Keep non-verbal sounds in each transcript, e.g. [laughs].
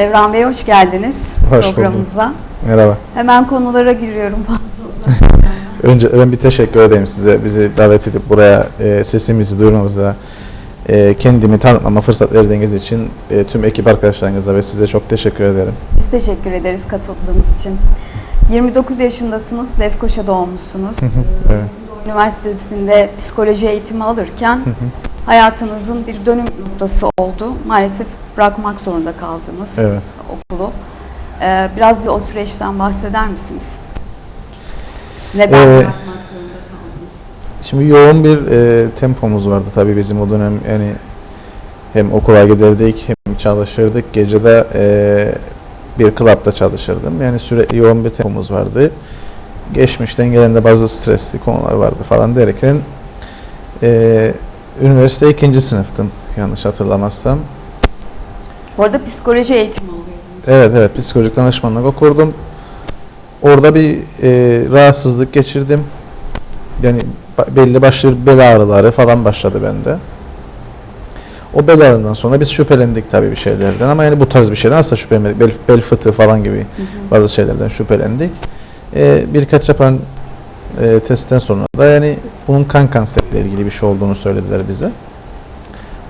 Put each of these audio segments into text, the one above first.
Devran Bey hoş geldiniz Hoş programımıza. Merhaba. Hemen konulara giriyorum. [laughs] Önce ben bir teşekkür edeyim size bizi davet edip buraya e, sesimizi duyurmamıza, e, kendimi tanıtmama fırsat verdiğiniz için e, tüm ekip arkadaşlarınıza ve size çok teşekkür ederim. Biz teşekkür ederiz katıldığınız için. 29 yaşındasınız, Lefkoşa doğmuşsunuz. Evet. Üniversitesinde psikoloji eğitimi alırken hayatınızın bir dönüm noktası oldu. Maalesef bırakmak zorunda kaldınız Evet. okulu. Ee, biraz bir o süreçten bahseder misiniz? Neden Ee, bırakmak zorunda kaldınız? Şimdi yoğun bir e, tempomuz vardı tabii bizim o dönem yani hem okula giderdik hem çalışırdık. Gece de e, bir klapta çalışırdım. Yani sürekli yoğun bir tempomuz vardı. Geçmişten gelen de bazı stresli konular vardı falan derken e, üniversite ikinci sınıftım yanlış hatırlamazsam. Bu arada psikoloji eğitimi alıyordunuz. Evet evet psikolojik danışmanlık okurdum. Orada bir e, rahatsızlık geçirdim. Yani belli başlı bel ağrıları falan başladı bende. O bel ağrından sonra biz şüphelendik tabii bir şeylerden ama yani bu tarz bir şeyden asla şüphelenmedik. Bel, bel fıtığı falan gibi bazı şeylerden şüphelendik. E, birkaç yapan e, testten sonra da yani bunun kan kanseriyle ilgili bir şey olduğunu söylediler bize.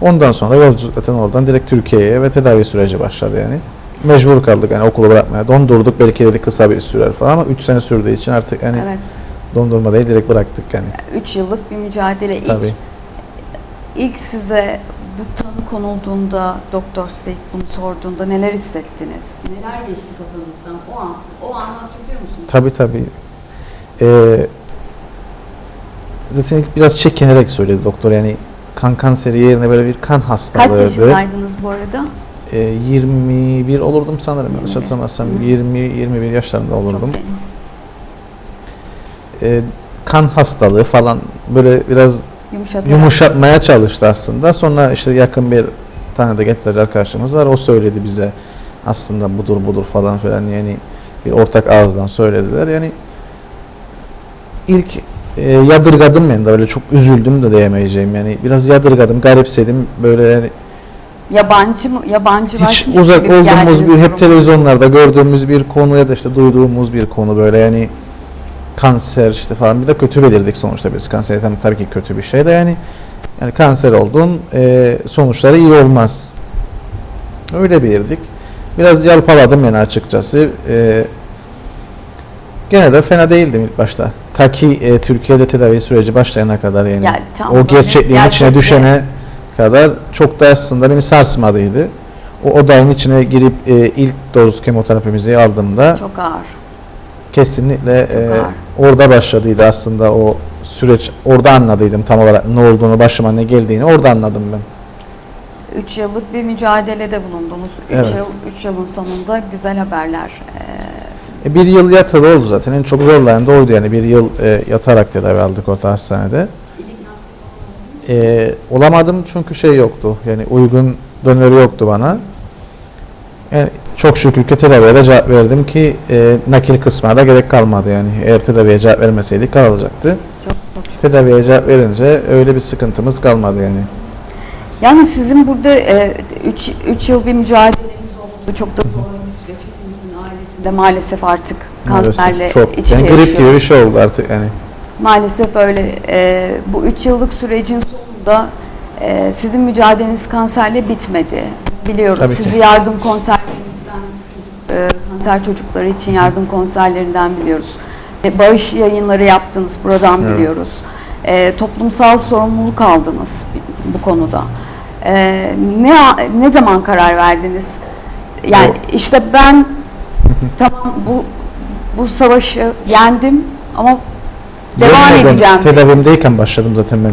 Ondan sonra yolculuk zaten oradan direkt Türkiye'ye ve tedavi süreci başladı yani. Mecbur kaldık yani okulu bırakmaya. Dondurduk belki dedik kısa bir sürer falan ama 3 sene sürdüğü için artık yani Evet. dondurma değil direkt bıraktık yani. 3 yıllık bir mücadele. İlk, Tabii. ilk size bu tanı konulduğunda, doktor size ilk bunu sorduğunda neler hissettiniz? Neler geçti kafanızdan o an? O an hatırlıyor musunuz? Tabii tabii. Ee, zaten biraz çekinerek söyledi doktor yani kan kanseri yerine böyle bir kan Kaç hastalığıydı. yaşındaydınız bu arada? Ee, 21 olurdum sanırım yanlış 21. hatırlamazsam Hı. 20-21 yaşlarında olurdum. Ee, kan hastalığı falan böyle biraz Yumuşatarak. yumuşatmaya çalıştı aslında. Sonra işte yakın bir tane de getirici arkadaşımız var. O söyledi bize aslında budur budur falan filan yani bir ortak ağızdan söylediler. Yani ilk e, yadırgadım ben de öyle çok üzüldüm de diyemeyeceğim. Yani biraz yadırgadım, garipsedim. Böyle yani Yabancı mı? hiç Yabancılaşmış uzak olduğumuz bir hep televizyonlarda gördüğümüz bir konu ya da işte duyduğumuz bir konu böyle yani kanser işte falan bir de kötü belirdik sonuçta biz kanser tabii, tabii ki kötü bir şey de yani yani kanser olduğun e, sonuçları iyi olmaz. Öyle bilirdik. Biraz yalpaladım yani açıkçası. E, gene de fena değildim ilk başta. Ta ki e, Türkiye'de tedavi süreci başlayana kadar yani. Yani tam o böyle gerçekliğin içine gerçekliğe- düşene kadar çok da aslında beni sarsmadıydı. O odanın içine girip e, ilk doz kemoterapimizi aldığımda Çok ağır. kesinlikle e, ağır. orada başladıydı aslında o süreç. Orada anladıydım tam olarak ne olduğunu, başıma ne geldiğini orada anladım ben. 3 yıllık bir mücadelede bulundunuz. 3 Evet. yıl 3 yılın sonunda güzel haberler. Ee, E, bir yıl yatılı oldu zaten. En çok zorlayan da oydu yani. Bir yıl e, yatarak tedavi aldık orta hastanede. E, olamadım çünkü şey yoktu. Yani uygun döneri yoktu bana. Yani çok şükür ki tedaviye de cevap verdim ki e, nakil kısmına da gerek kalmadı yani. Eğer tedaviye cevap vermeseydik kalacaktı. çok çok. Tedaviye cevap verince öyle bir sıkıntımız kalmadı yani. Yani sizin burada 3 3 yıl bir mücadeleniz oldu. Çok da zor ailesinde maalesef artık kanserle Maalesef çok. iç içe Yani grip gibi bir şey oldu artık yani. Maalesef öyle. Ee, bu 3 yıllık sürecin sonunda e, sizin mücadeleniz kanserle bitmedi. Biliyoruz. Tabii ki. Sizi yardım konserlerinizden, e, kanser çocukları için yardım konserlerinden biliyoruz. E, bağış yayınları yaptınız, buradan Evet. biliyoruz. E, toplumsal sorumluluk aldınız bu konuda. E, ne ne zaman karar verdiniz? Yani işte ben tamam bu bu savaşı yendim ama devam Yok, ben edeceğim. Tedavimdeyken başladım zaten ben.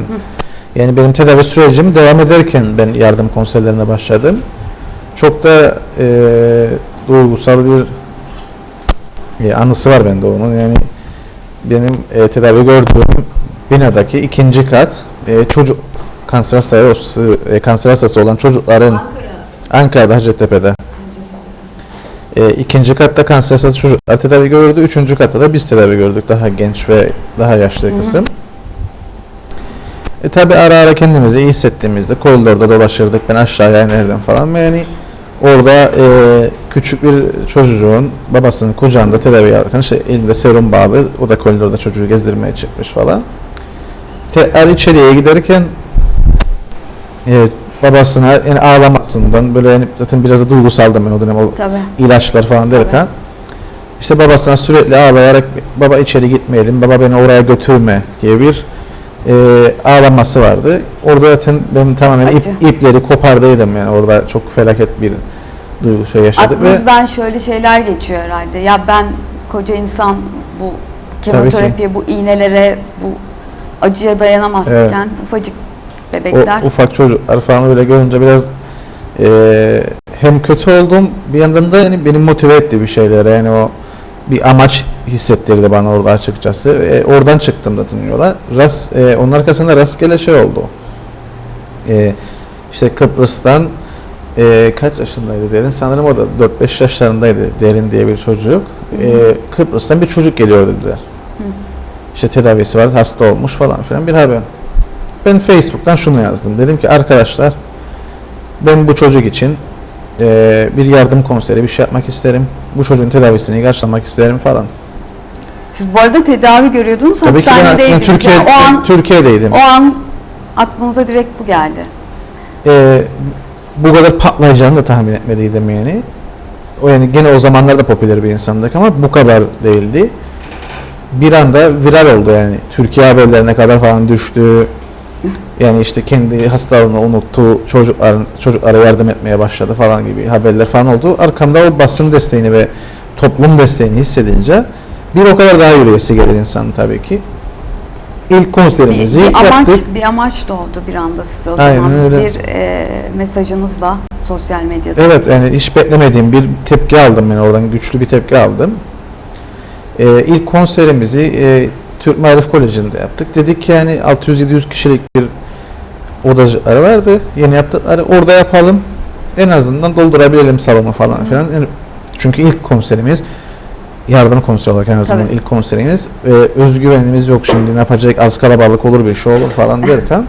Yani benim tedavi sürecim devam ederken ben yardım konserlerine başladım. Çok da e, duygusal bir e, anısı var bende onun. Yani benim e, tedavi gördüğüm binadaki ikinci kat e, çocuk kanser hastası, e, kanser hastası olan çocukların Ankara'da Hacettepe'de. E, ikinci katta kanser hastası çocuklar tedavi gördü. Üçüncü katta da biz tedavi gördük. Daha genç ve daha yaşlı Hı hı. kısım. E tabi ara ara kendimizi iyi hissettiğimizde koridorda dolaşırdık. Ben aşağıya inerdim falan. Ve yani Orada e, küçük bir çocuğun babasının kucağında tedavi alırken işte elinde serum bağlı. O da koridorda çocuğu gezdirmeye çıkmış falan. Tekrar içeriye giderken e, babasına yani ağlamasından böyle yani zaten biraz da duygusaldım ben o dönem o Tabii. ilaçlar falan derken. işte babasına sürekli ağlayarak baba içeri gitmeyelim, baba beni oraya götürme gibi bir e, ağlaması vardı. Orada zaten ben tamamen ip, ipleri kopardıydım yani orada çok felaket bir duygu şey yaşadık ve Aklınızdan şöyle şeyler geçiyor herhalde. Ya ben koca insan bu kemoterapiye, bu iğnelere, bu acıya dayanamazken ufacık bebekler. o ufak çocuklar falan böyle görünce biraz e, hem kötü oldum bir yandan da yani beni motive etti bir şeylere yani o bir amaç hissettirdi bana orada açıkçası. E, oradan çıktım zaten yola. Ras, e, onun arkasında rastgele şey oldu. E, işte Kıbrıs'tan e, kaç yaşındaydı derin? Sanırım o da 4-5 yaşlarındaydı derin diye bir çocuk. E, Kıbrıs'tan bir çocuk geliyor dediler. İşte tedavisi var, hasta olmuş falan filan bir haber. Ben Facebook'tan şunu yazdım. Dedim ki arkadaşlar ben bu çocuk için e, bir yardım konseri bir şey yapmak isterim. Bu çocuğun tedavisini karşılamak isterim falan. Siz bu arada tedavi görüyordunuz, Tabii ki ben, ben hastanedeydiniz. Türkiye, Yani o an Türkiye'deydim. o an aklınıza direkt bu geldi. E, bu kadar patlayacağını da tahmin etmediydim yani. O yani gene o zamanlarda popüler bir insandık ama bu kadar değildi. Bir anda viral oldu yani. Türkiye haberlerine kadar falan düştü. Yani işte kendi hastalığını unuttu, çocukların çocuklara yardım etmeye başladı falan gibi haberler falan oldu. Arkamda o basın desteğini ve toplum desteğini hissedince bir o kadar daha yürüyesi gelir insanın tabii ki. İlk Bir, konserimizi bir amaç, yaptık. bir amaç doğdu bir anda size o Aynen zaman. öyle. Bir e, mesajınızla sosyal medyada. Evet yani hiç beklemediğim bir tepki aldım ben oradan güçlü bir tepki aldım. Ee, ilk konserimizi e, Türk Marif Koleji'nde yaptık. Dedik ki yani 600-700 kişilik bir odacıkları vardı. Yeni yaptıkları orada yapalım. En azından doldurabilelim salonu falan filan. Çünkü ilk konserimiz yardım konseri olarak en azından Tabii. ilk konserimiz. Ee, özgüvenimiz yok şimdi ne yapacak az kalabalık olur bir şey olur falan derken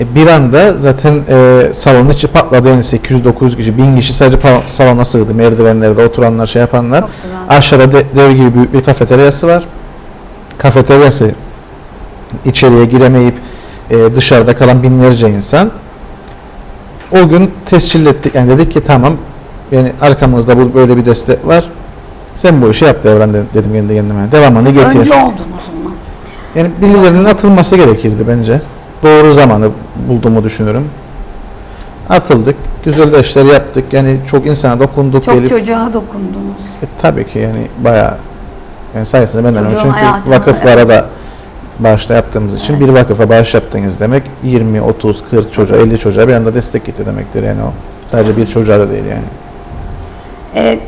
e, bir anda zaten e, salonun içi patladı yani 800-900 kişi, 1000 kişi sadece salona sığdı. Merdivenlerde oturanlar, şey yapanlar. Aşağıda de- dev gibi büyük bir kafeteryası var. Kafeteryası içeriye giremeyip e, dışarıda kalan binlerce insan. O gün tescil ettik. Yani dedik ki tamam yani arkamızda bu böyle bir destek var. Sen bu işi yap Devran de- dedim kendi kendime. Devamını Siz getir. önce oldunuz ondan. Yani birilerinin atılması gerekirdi bence. Doğru zamanı bulduğumu düşünürüm. Atıldık. Güzel de işler yaptık. Yani çok insana dokunduk. Çok gelip- çocuğa dokundunuz. E, tabii ki yani bayağı yani sayesinde önce Çocuğun çünkü vakıflara evet. da bağışta yaptığımız için Evet. bir vakıfa bağış yaptığınız demek 20, 30, 40 çocuğa, 50 çocuğa bir anda destek gitti demektir yani o. Sadece bir çocuğa da değil yani. E,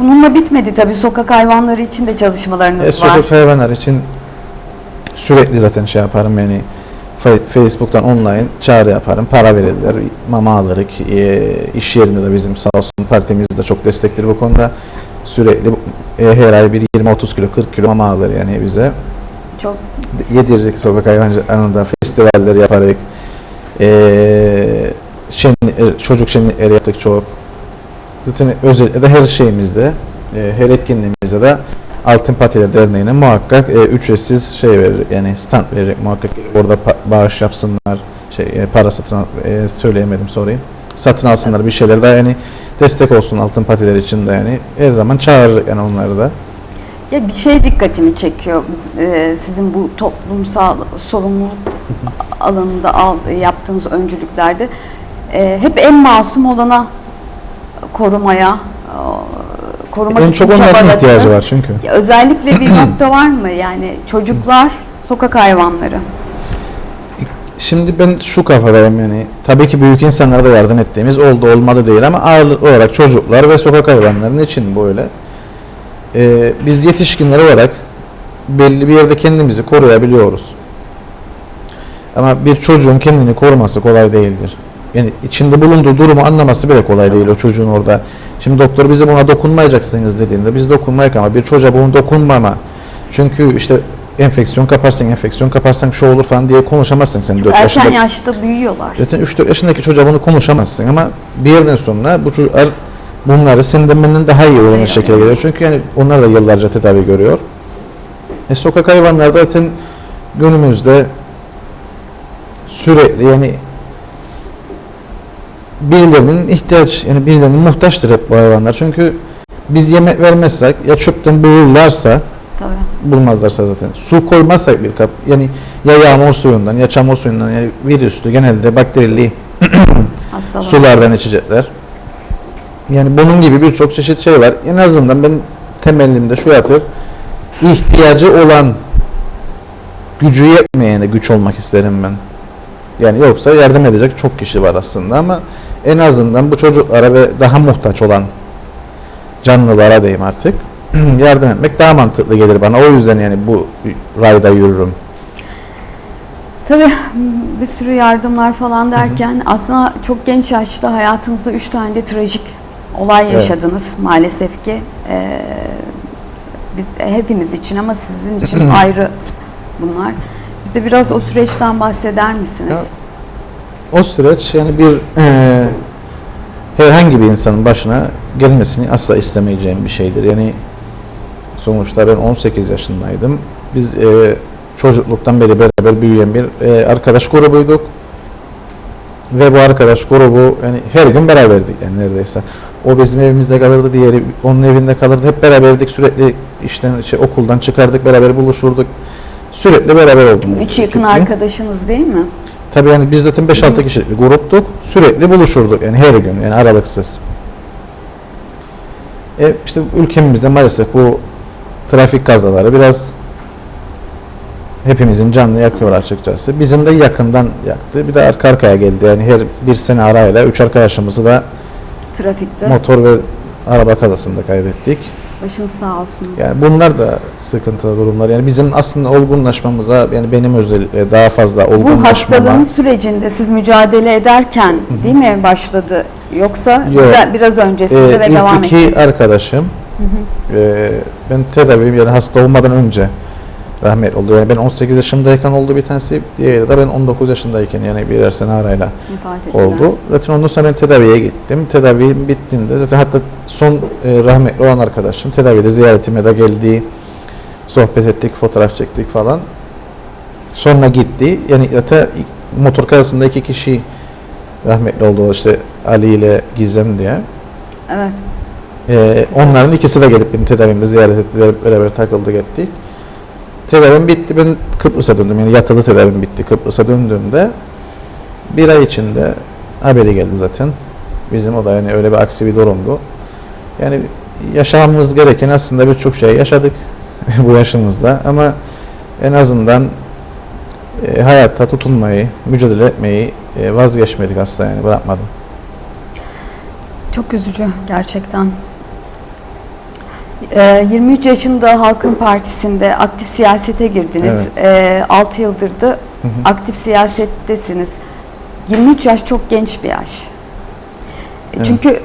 bununla bitmedi tabii. Sokak hayvanları için de çalışmalarınız E, var. sokak hayvanlar için sürekli zaten şey yaparım yani Facebook'tan online çağrı yaparım. Para verirler. Mama alırız. E, iş yerinde de bizim sağ olsun partimiz de çok destektir bu konuda. Sürekli e, her ay bir 20-30 kilo 40 kilo mama alır yani bize. Çok Yedirirdik sokak hayvancılığında festivaller yaparız. Ee, şenli- e, çocuk şenlikleri yaptık çok. Zaten özellikle de her şeyimizde, e, her etkinliğimizde de Altın Patiler Derneği'ne muhakkak e, ücretsiz şey verir, yani stand verir muhakkak orada bağış yapsınlar, şey e, para satın e, söyleyemedim sorayım. Satın alsınlar bir şeyler daha yani destek olsun Altın Patiler için de yani her zaman çağırır yani onları da. Ya bir şey dikkatimi çekiyor. E, sizin bu toplumsal sorumluluk [laughs] alanında al, yaptığınız öncülüklerde e, hep en masum olana korumaya korumak En için çok onların ihtiyacı var çünkü. Ya özellikle bir [clears throat] nokta var mı? Yani çocuklar, sokak hayvanları. Şimdi ben şu kafadayım yani. Tabii ki büyük insanlara da yardım ettiğimiz oldu olmadı değil ama ağırlıklı olarak çocuklar ve sokak hayvanlarının için böyle. Ee, biz yetişkinler olarak belli bir yerde kendimizi koruyabiliyoruz. Ama bir çocuğun kendini koruması kolay değildir. Yani içinde bulunduğu durumu anlaması bile kolay değil o çocuğun orada. Şimdi doktor bize buna dokunmayacaksınız dediğinde biz dokunmayız ama bir çocuğa bunu dokunmama. Çünkü işte enfeksiyon kaparsan, enfeksiyon kaparsan şu olur falan diye konuşamazsın sen 4 Erken yaşında. yaşta büyüyorlar. Zaten 3-4 yaşındaki çocuğa bunu konuşamazsın ama bir yerden sonra bu çocuklar bunları senden benden daha iyi öğrenir şekilde geliyor. Çünkü yani onlar da yıllarca tedavi görüyor. E, sokak hayvanları da zaten günümüzde sürekli yani birilerinin ihtiyaç yani birilerinin muhtaçtır hep bu hayvanlar. Çünkü biz yemek vermezsek ya çöpten bulurlarsa Tabii. Bulmazlarsa zaten. Su koymazsak bir kap yani ya yağmur suyundan ya çamur suyundan yani virüslü genelde bakterili [clears throat] sulardan içecekler. Yani bunun gibi birçok çeşit şey var. En azından ben temelimde şu yatır. ihtiyacı olan gücü yetmeyene güç olmak isterim ben. Yani yoksa yardım edecek çok kişi var aslında ama en azından bu çocuklara ve daha muhtaç olan canlılara diyeyim artık yardım etmek daha mantıklı gelir bana. O yüzden yani bu rayda yürürüm. Tabii bir sürü yardımlar falan derken aslında çok genç yaşta hayatınızda üç tane de trajik olay Evet. yaşadınız maalesef ki. Ee, biz hepimiz için ama sizin için [clears throat] ayrı bunlar. Bize biraz o süreçten bahseder misiniz? Ya, O süreç yani bir eee, herhangi bir insanın başına gelmesini asla istemeyeceğim bir şeydir. Yani sonuçta ben 18 yaşındaydım. Biz eee, çocukluktan beri beraber büyüyen bir eee, arkadaş grubuyduk. Ve bu arkadaş grubu yani her gün beraberdik yani neredeyse. O bizim evimizde kalırdı, diğeri onun evinde kalırdı. Hep beraberdik sürekli işten şey, okuldan çıkardık, beraber buluşurduk. Sürekli beraber olduk. Üç yakın arkadaşınız değil mi? Tabii yani biz zaten 5-6 kişilik bir gruptuk. Sürekli buluşurduk yani her gün yani aralıksız. E işte ülkemizde maalesef bu trafik kazaları biraz hepimizin canını yakıyor açıkçası. Bizim de yakından yaktı. Bir de arka arkaya geldi. Yani her bir sene arayla üç arkadaşımızı da Trafikte. motor ve araba kazasında kaybettik. Başınız sağ olsun. Yani bunlar da sıkıntılı durumlar. Yani bizim aslında olgunlaşmamıza yani benim özellikle daha fazla Bu olgunlaşmama hastalığın sürecinde siz mücadele ederken değil mi başladı? Yoksa Yok. bira- biraz öncesinde Ee, ve ilk devam iki etti. arkadaşım e, ben tedavim yani hasta olmadan önce rahmet oldu. Yani ben 18 yaşındayken oldu bir tanesi, diğeri de ben 19 yaşındayken yani birer sene arayla oldu. Zaten ondan sonra ben tedaviye gittim. Tedavim bittiğinde zaten hatta son e, rahmetli olan arkadaşım tedavide ziyaretime de geldi. Sohbet ettik, fotoğraf çektik falan. Sonra gitti. Yani zaten motor kazasında iki kişi rahmetli oldu işte Ali ile Gizem diye. Evet. Ee, onların ikisi de gelip beni tedavimde ziyaret ettiler, beraber takıldık ettik. Tedavim bitti, ben Kıbrıs'a döndüm. Yani yatılı tedavim bitti. Kıbrıs'a döndüğümde bir ay içinde haberi geldi zaten. Bizim o da yani öyle bir aksi bir durumdu. Yani yaşamamız gereken aslında birçok şey yaşadık [laughs] bu yaşımızda ama en azından e, hayatta tutunmayı, mücadele etmeyi e, vazgeçmedik asla yani bırakmadım. Çok üzücü gerçekten. Ee, 23 yaşında Halkın Partisi'nde aktif siyasete girdiniz. Ee, 6 yıldır da aktif siyasettesiniz. 23 yaş çok genç bir yaş. E, Evet. Çünkü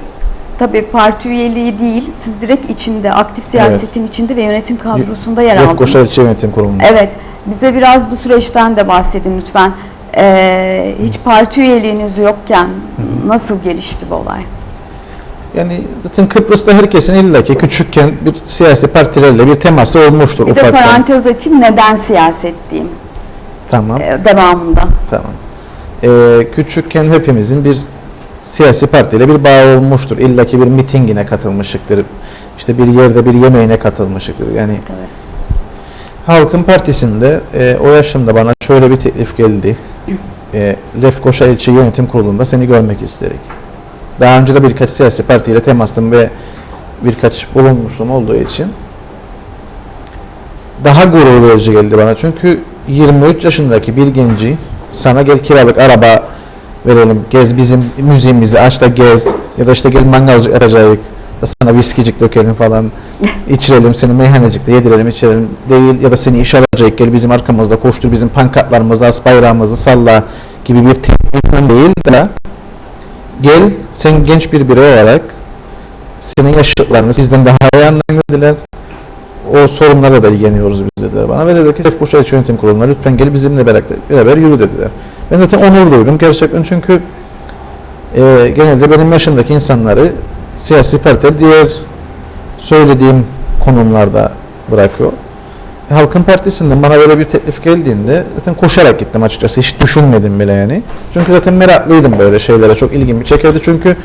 tabii parti üyeliği değil, siz direkt içinde, aktif siyasetin içinde ve yönetim kadrosunda yer Lefkoşa aldınız. İlçe Yönetim Kurulu'nda. Evet, bize biraz bu süreçten de bahsedin lütfen. Ee, hiç parti üyeliğiniz yokken nasıl gelişti bu olay? Yani zaten Kıbrıs'ta herkesin illaki küçükken bir siyasi partilerle bir teması olmuştur Bir de ufaktan. parantez açayım neden siyaset diyeyim Tamam, e, devamında. tamam. Ee, küçükken hepimizin bir siyasi partiyle bir bağ olmuştur. İllaki bir mitingine katılmışlıktır. İşte bir yerde bir yemeğine katılmışlıktır. Yani Tabii. Halkın Partisi'nde e, o yaşımda bana şöyle bir teklif geldi. E, Lefkoşa İlçe Yönetim Kurulu'nda seni görmek isterik. Daha önce de birkaç siyasi partiyle temasım ve birkaç bulunmuşluğum olduğu için daha gurur verici geldi bana. Çünkü 23 yaşındaki bir genci sana gel kiralık araba verelim, gez bizim müziğimizi aç da gez ya da işte gel mangalcı yapacağız da sana viskicik dökelim falan [laughs] içirelim seni meyhanecikte yedirelim içirelim değil ya da seni işe alacak gel bizim arkamızda koştur bizim pankartlarımızı as bayrağımızı salla gibi bir tekliften değil de gel sen genç bir birey olarak senin yaşıtlarını bizden daha iyi anlayın o sorunlarla da ilgileniyoruz biz dediler bana. Ve dediler ki Sef Kuşayiç Yönetim Kurulu'na lütfen gelip bizimle beraber, beraber yürü dediler. Ben zaten onur duydum gerçekten çünkü e, genelde benim yaşımdaki insanları siyasi partiler diğer söylediğim konumlarda bırakıyor. Halkın Partisi'nden bana böyle bir teklif geldiğinde zaten koşarak gittim açıkçası. Hiç düşünmedim bile yani. Çünkü zaten meraklıydım böyle şeylere. Çok ilgimi çekerdi. Çünkü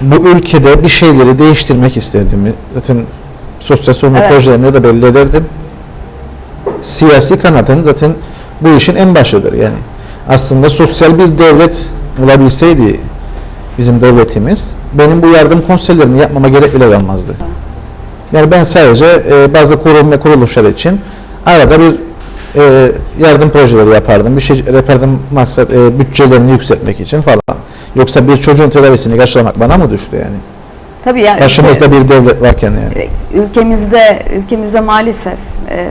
bu ülkede bir şeyleri değiştirmek istedim. Zaten sosyal sorumluluk Evet. projelerimde de belli ederdim. Siyasi kanatın zaten bu işin en başıdır yani. Aslında sosyal bir devlet olabilseydi bizim devletimiz benim bu yardım konseylerini yapmama gerek bile kalmazdı. Yani ben sadece e, bazı kurum ve kuruluşlar için arada bir e, yardım projeleri yapardım. Bir şey yapardım maksat e, bütçelerini yükseltmek için falan. Yoksa bir çocuğun tedavisini karşılamak bana mı düştü yani? Tabii yani Başımızda bir devlet varken yani. ülkemizde ülkemizde maalesef e,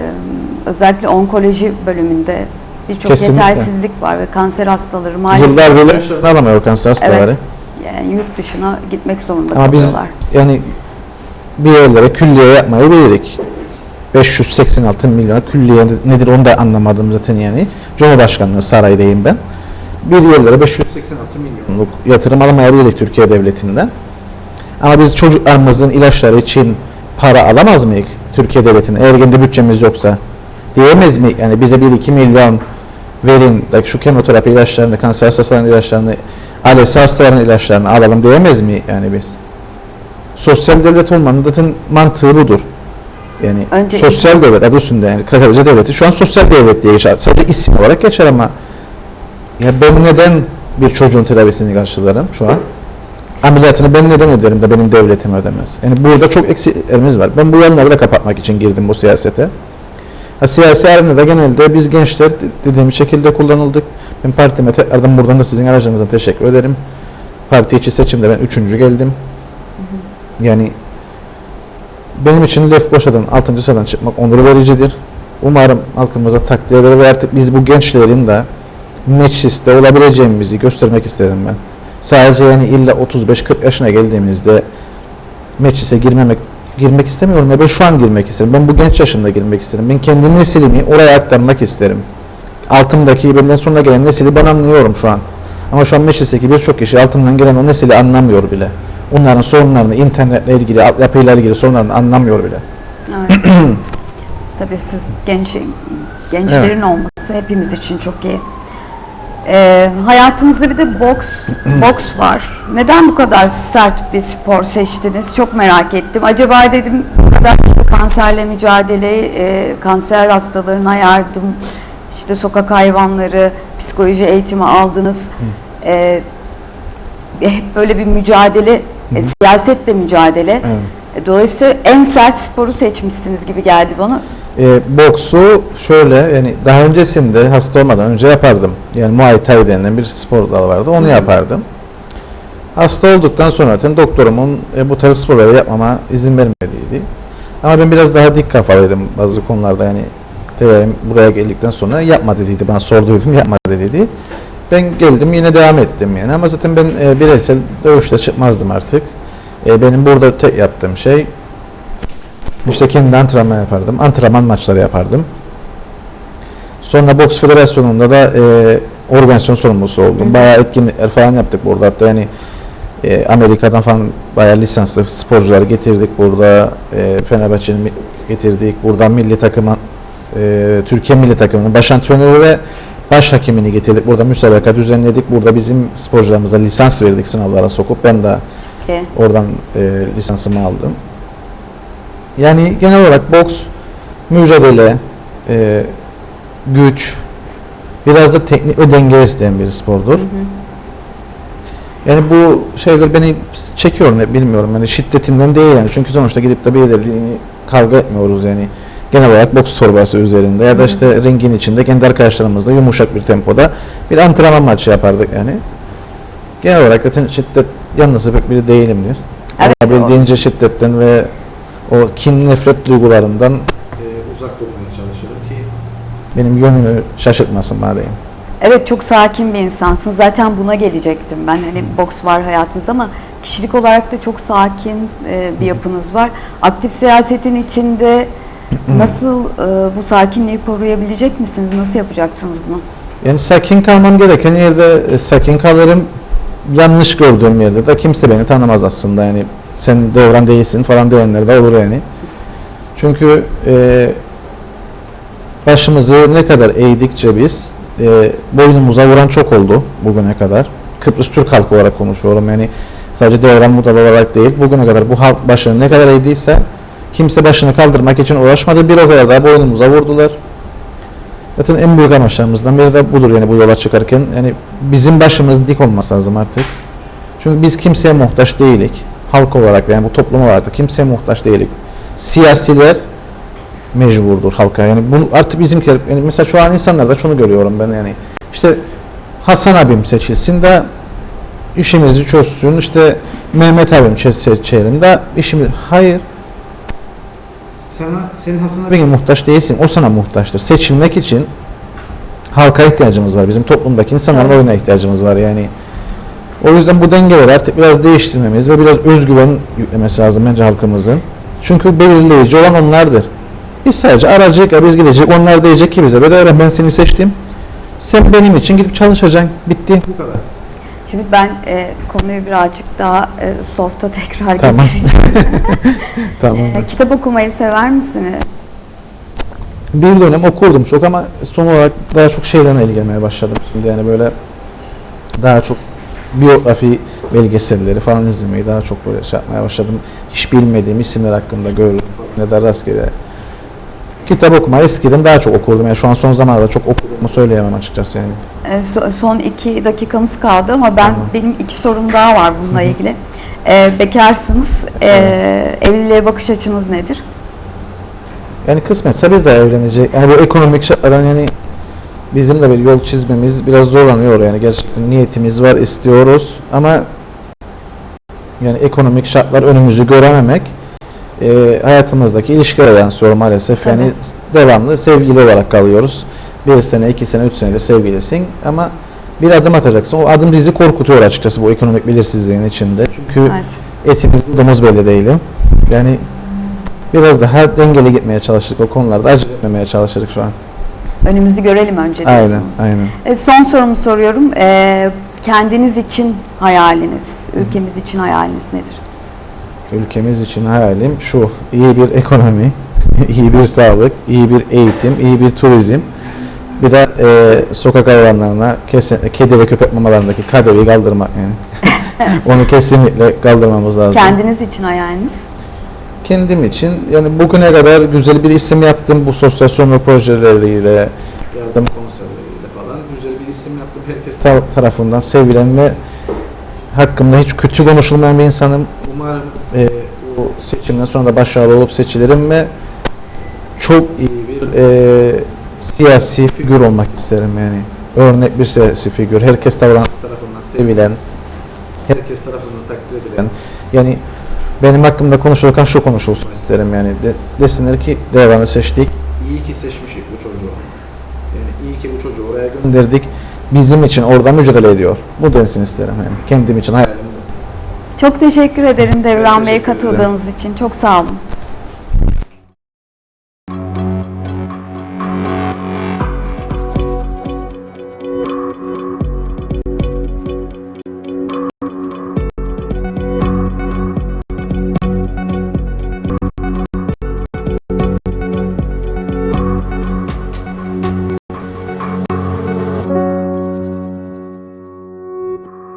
özellikle onkoloji bölümünde birçok yetersizlik var ve kanser hastaları maalesef Yıllardır alamıyor kanser hastaları. evet, yani yurt dışına gitmek zorunda Ama biz kalıyorlar. yani bir yerlere külliye yapmayı bilirdik. 586 milyona külliye nedir onu da anlamadım zaten yani. Cumhurbaşkanlığı saraydayım ben. Bir yerlere 586 milyonluk yatırım alamayabilirdik Türkiye devletinden. Ama biz çocuklarımızın ilaçları için para alamaz mıyız Türkiye devletine? Eğer kendi bütçemiz yoksa diyemez mi? Yani bize 1-2 milyon verin, like şu kemoterapi ilaçlarını, kanser hastalarının ilaçlarını, ALS hastalarının ilaçlarını alalım diyemez mi yani biz? Sosyal devlet olmanın zaten mantığı budur. Yani Önce sosyal devlet adı üstünde yani Karadeniz devleti şu an sosyal devlet diye geçer. Sadece isim olarak geçer ama ya ben neden bir çocuğun tedavisini karşılarım şu an? Ameliyatını ben neden öderim de benim devletim ödemez? Yani burada çok eksiklerimiz var. Ben bu yanları da kapatmak için girdim bu siyasete. Ha, siyasi arenada genelde biz gençler de- dediğim şekilde kullanıldık. Ben partime tekrardan buradan da sizin aracınızdan teşekkür ederim. Parti içi seçimde ben üçüncü geldim. Yani benim için Lefkoşa'dan 6. sıradan çıkmak onur vericidir. Umarım halkımıza takdir eder ve artık biz bu gençlerin de mecliste olabileceğimizi göstermek istedim ben. Sadece yani illa 35-40 yaşına geldiğimizde meclise girmemek girmek istemiyorum ya ben şu an girmek isterim. Ben bu genç yaşımda girmek isterim. Ben kendi neslimi oraya aktarmak isterim. Altımdaki benden sonra gelen nesili ben anlıyorum şu an. Ama şu an meclisteki birçok kişi altımdan gelen o nesili anlamıyor bile. Onların sorunlarını, internetle ilgili, altyapıyla ilgili sorunlarını anlamıyor bile. Evet. [clears throat] Tabii siz genç gençlerin olması hepimiz için çok iyi. Ee, hayatınızda bir de boks [clears throat] boks var. Neden bu kadar sert bir spor seçtiniz? Çok merak ettim. Acaba dedim bu kadar işte kanserle mücadele, e, kanser hastalarına yardım, işte sokak hayvanları, psikoloji eğitimi aldınız. Ee, hep böyle bir mücadele, e, siyasetle mücadele. Evet. E, Dolayısıyla en sert sporu seçmişsiniz gibi geldi bana. E, boksu şöyle yani daha öncesinde hasta olmadan önce yapardım. Yani Muay Thai denilen bir spor dalı vardı. Onu Hı. yapardım. Hasta olduktan sonra zaten doktorumun e, bu tarz sporları yapmama izin vermediydi. Ama ben biraz daha dik kafalıydım bazı konularda yani buraya geldikten sonra yapma dediydi. Bana sorduydum yapma dediydi. Ben geldim yine devam ettim yani ama zaten ben e, bireysel dövüşte çıkmazdım artık. E, benim burada tek yaptığım şey işte kendi antrenman yapardım. Antrenman maçları yapardım. Sonra boks federasyonunda da e, organizasyon sorumlusu oldum. Hı. Bayağı etkinlikler falan yaptık burada. Hatta yani e, Amerika'dan falan bayağı lisanslı sporcuları getirdik burada. E, Fenerbahçe'nin getirdik. Buradan milli takıma e, Türkiye milli takımının baş antrenörü ve baş hakimini getirdik. Burada müsabaka düzenledik. Burada bizim sporcularımıza lisans verdik sınavlara sokup ben de Ki, Oradan e, lisansımı aldım. Yani genel olarak boks, mücadele, e, güç, biraz da teknik ve denge isteyen bir spordur. hı hı. Yani bu şeyler beni çekiyor ne bilmiyorum. Yani şiddetinden değil yani. Çünkü sonuçta gidip de birileriyle kavga etmiyoruz yani. Genel olarak boks torbası üzerinde ya da işte ringin içinde kendi arkadaşlarımızla yumuşak bir tempoda bir antrenman maçı yapardık yani. Genel olarak zaten şiddet yanlısı pek biri değilimdir. Evet, Olabildiğince şiddetten ve o kin nefret duygularından uzak durmaya çalışırım ki benim yönümü şaşırtmasın madem. Evet çok sakin bir insansın. Zaten buna gelecektim ben. Hani boks var hayatınız ama kişilik olarak da çok sakin e, bir yapınız var. Aktif siyasetin içinde nasıl e, bu sakinliği koruyabilecek misiniz? Nasıl yapacaksınız bunu? Yani sakin kalmam gereken yerde e, sakin kalırım. Yanlış gördüğüm yerde de kimse beni tanımaz aslında yani sen devran değilsin falan diyenler de olur yani. Çünkü e, başımızı ne kadar eğdikçe biz e, boynumuza vuran çok oldu bugüne kadar. Kıbrıs Türk halkı olarak konuşuyorum yani sadece devran mudalı olarak değil bugüne kadar bu halk başını ne kadar eğdiyse kimse başını kaldırmak için uğraşmadı bir o kadar da boynumuza vurdular. Zaten en büyük amaçlarımızdan biri de budur yani bu yola çıkarken. Yani bizim başımız dik olması lazım artık. Çünkü biz kimseye muhtaç değilik. Halk olarak yani bu toplum olarak da kimseye muhtaç değilik. Siyasiler mecburdur halka. Yani bunu artık bizimkiler yani mesela şu an insanlarda şunu görüyorum ben yani işte Hasan abim seçilsin de işimizi çözsün işte Mehmet abim çe- seçelim de işimiz hayır sana senin Hasan abine muhtaç değilsin. O sana muhtaçtır. Seçilmek için halka ihtiyacımız var. Bizim toplumdaki insanların Tabii. oyuna ihtiyacımız var. Yani o yüzden bu dengeleri artık biraz değiştirmemiz ve biraz özgüven yüklemesi lazım bence halkımızın. Çünkü belirleyici olan onlardır. Biz sadece aracıyız, ya biz gidecek. Onlar diyecek ki bize, "Bedavra ben seni seçtim. Sen benim için gidip çalışacaksın. Bitti. Bu kadar. Şimdi ben e, konuyu birazcık daha e, soft'a tekrar Tamam. getireceğim. [laughs] Tamam. E, kitap okumayı sever misiniz? Bir dönem okurdum çok ama son olarak daha çok şeyden ilgilenmeye başladım. Şimdi yani böyle daha çok biyografi belgeselleri falan izlemeyi daha çok böyle şey yapmaya başladım. Hiç bilmediğim isimler hakkında gördüm. Ne de rastgele. Kitap okumayı eskiden daha çok okurdum. Yani şu an son zamanlarda çok okuduğumu söyleyemem açıkçası yani. E, so- son iki dakikamız kaldı ama ben Tamam. benim iki sorum daha var bununla ilgili. E, bekarsınız. E, evliliğe bakış açınız nedir? Yani kısmetse biz de evlenecek. Yani bu ekonomik şartlardan yani bizim de bir yol çizmemiz biraz zorlanıyor yani gerçekten niyetimiz var istiyoruz ama yani ekonomik şartlar önümüzü görememek e, hayatımızdaki ilişkilere yansıyor maalesef. Yani devamlı sevgili olarak kalıyoruz. Bir sene, iki sene, üç senedir sevgilisin ama bir adım atacaksın. O adım bizi korkutuyor açıkçası bu ekonomik belirsizliğin içinde. Çünkü Evet. etimiz budumuz belli değilim. Yani biraz daha dengeli gitmeye çalıştık o konularda. Acele etmemeye çalıştık şu an. Önümüzü görelim önce Aynen, aynen. E, son sorumu soruyorum. E, kendiniz için hayaliniz, ülkemiz için hayaliniz nedir? Ülkemiz için hayalim şu. iyi bir ekonomi, [laughs] iyi bir sağlık, iyi bir eğitim, iyi bir turizm. Bir de e, sokak hayvanlarına kesin, kedi ve köpek mamalarındaki kadevi kaldırmak yani. [laughs] Onu kesinlikle kaldırmamız lazım. Kendiniz için hayaliniz? kendim için yani bugüne kadar güzel bir isim yaptım bu sosyal sorumluluk projeleriyle yardım konserleriyle falan güzel bir isim yaptım herkes tar- tarafından sevilen ve hakkımda hiç kötü konuşulmayan bir insanım umarım e, bu seçimden sonra da başarılı olup seçilirim ve çok iyi bir e, siyasi figür olmak isterim yani örnek bir siyasi figür herkes tarafından sevilen herkes tarafından takdir edilen yani benim hakkımda konuşulurken şu konuşulsun isterim yani de, desinler ki devranı seçtik. İyi ki seçmişik bu çocuğu. Yani iyi ki bu çocuğu oraya gönderdik. Bizim için orada mücadele ediyor. Bu densin isterim yani. Kendim için hayalim bu. Çok teşekkür ederim Devran Bey katıldığınız için. Çok sağ olun.